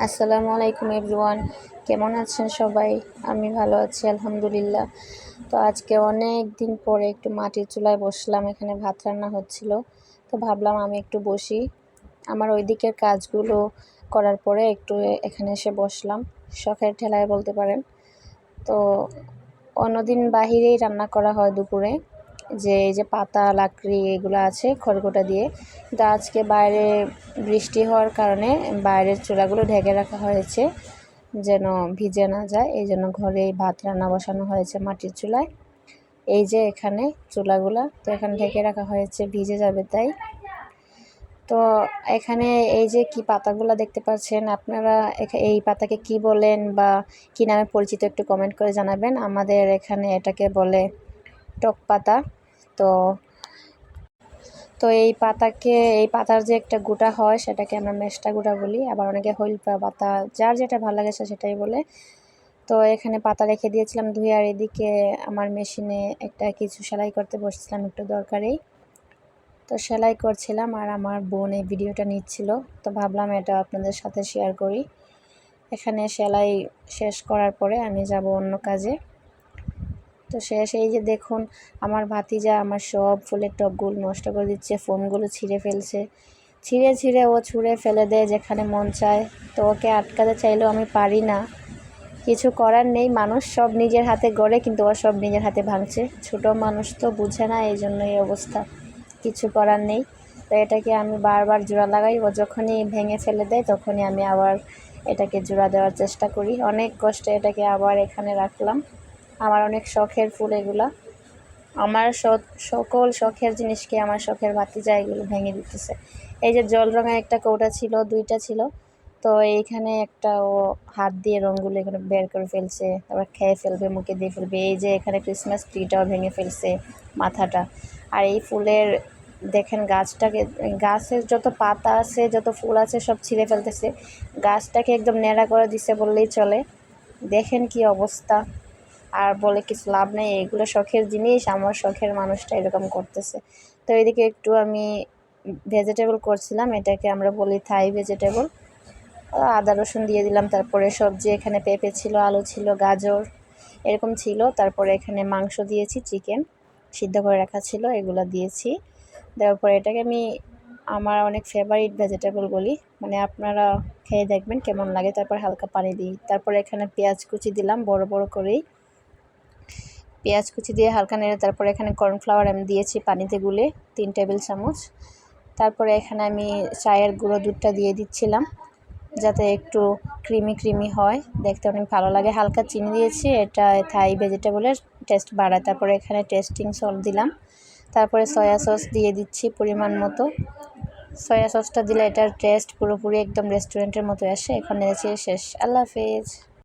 আসসালামু আলাইকুম এভরিওয়ান। কেমন আছেন সবাই? আমি ভালো আছি, আলহামদুলিল্লাহ। তো আজকে অনেক দিন পরে একটু মাটির চুলায় বসলাম, এখানে ভাত রান্না হচ্ছিল। তো ভাবলাম আমি একটু বসি। আমার ওই দিকের কাজগুলো করার পরে একটু এখানে এসে বসলাম, শখের ঠেলায় বলতে পারেন। তো অন্যদিন বাহিরেই রান্না করা হয় দুপুরে। যে এই যে পাতা, লাকড়ি এগুলো আছে খড়গোটা দিয়ে। কিন্তু আজকে বাইরে বৃষ্টি হওয়ার কারণে বাইরের চুলাগুলো ঢেকে রাখা হয়েছে যেন ভিজে না যায়। এই জন্য ঘরেই ভাত রান্না বসানো হয়েছে মাটির চুলায়। এই যে এখানে চুলাগুলা, তো এখানে ঢেকে রাখা হয়েছে, ভিজে যাবে তাই। তো এখানে এই যে কি পাতাগুলো দেখতে পাচ্ছেন, আপনারা এই পাতাকে কি বলেন বা কি নামে পরিচিত একটু কমেন্ট করে জানাবেন। আমাদের এখানে এটাকে বলে টক পাতা। তো তো এই পাতাকে, এই পাতার যে একটা গোটা হয় সেটাকে আমরা মেষ্টা গোটা বলি। আবার অনেকে হইল পাতা, যার যেটা ভালো লাগে সেটাই বলে। তো এখানে পাতা রেখে দিয়েছিলাম ধুয়ে, আর এদিকে আমার মেশিনে একটা কিছু সেলাই করতে বসছিলাম একটু দরকারেই। তো সেলাই করছিলাম, আর আমার বোন এই ভিডিওটা নিচ্ছিল। তো ভাবলাম এটা আপনাদের সাথে শেয়ার করি। এখানে সেলাই শেষ করার পরে আমি যাব অন্য কাজে। তো শেষ এই যে দেখুন, আমার ভাতিজা আমার সব ফুলের টবগুলো নষ্ট করে দিচ্ছে, ফোনগুলো ছিঁড়ে ফেলছে। ছিঁড়ে ছিঁড়ে ও ছুঁড়ে ফেলে দেয় যেখানে মন চায়। তো ওকে আটকাতে চাইলেও আমি পারি না। কিছু করার নেই, মানুষ সব নিজের হাতে গড়ে, কিন্তু ও সব নিজের হাতে ভাঙছে। ছোট মানুষ তো বুঝে না এই জন্য এই অবস্থা। কিছু করার নেই। তো এটাকে আমি বারবার জোড়া লাগাই। ও যখনই ভেঙে ফেলে দেয়, তখনই আমি আবার এটাকে জোড়া দেওয়ার চেষ্টা করি। অনেক কষ্টে এটাকে আবার এখানে রাখলাম। আমার অনেক শখের ফুল এগুলা। আমার সকল শখের জিনিসকে আমার শখের যায় এগুলো ভেঙে দিতেছে। এই যে জল রঙের একটা কৌটা ছিল, দুইটা ছিল, তো এইখানে একটা ও হাত দিয়ে রঙগুলো এখানে বের করে ফেলছে, তারপর খেয়ে ফেলবে, মুখে দিয়ে ফেলবে। এই যে এখানে ক্রিসমাস ট্রিটাও ভেঙে ফেলছে মাথাটা। আর এই ফুলের, দেখেন গাছটাকে, গাছের যত পাতা আছে, যত ফুল আছে, সব ছিঁড়ে ফেলতেছে। গাছটাকে একদম নেড়া করে দিছে বললেই চলে। দেখেন কি অবস্থা। আর বলে কিছু লাভ নেই, এগুলো শখের জিনিস, আমার শখের মানুষটা এরকম করতেছে। তো এদিকে একটু আমি ভেজিটেবল করছিলাম, এটাকে আমরা বলি থাই ভেজিটেবল আদা, রসুন দিয়ে দিলাম, তারপরে সবজি, এখানে পেঁপে ছিল, আলু ছিল, গাজর, এরকম ছিল। তারপরে এখানে মাংস দিয়েছি, চিকেন সিদ্ধ করে রাখা ছিল, এগুলো দিয়েছি। দেওয়ার পরে এটাকে আমি আমার অনেক ফেভারিট ভেজিটেবল বলি। মানে আপনারা খেয়ে দেখবেন কেমন লাগে। তারপর হালকা পানি দিই। তারপরে এখানে পেঁয়াজ কুচি দিলাম, বড় বড় করেই। পেঁয়াজ কুচি দিয়ে হালকা নেড়ে তারপরে এখানে কর্নফ্লাওয়ার আমি দিয়েছি পানিতে গুলে তিন টেবিল চামচ। তারপরে এখানে আমি চায়ের গুঁড়ো দুধটা দিয়ে দিচ্ছিলাম যাতে একটু ক্রিমি ক্রিমি হয়। দেখতে অনেক ভালো লাগে। হালকা চিনি দিয়েছি, এটা থাই ভেজিটেবলের টেস্ট বাড়ায়। তারপরে এখানে টেস্টিং সল্ট দিলাম। তারপরে সয়া সস দিয়ে দিচ্ছি পরিমাণ মতো। সয়া সসটা দিলে এটার টেস্ট পুরোপুরি একদম রেস্টুরেন্টের মতো আসে। এখন এসে শেষ। আল্লাহ হাফেজ।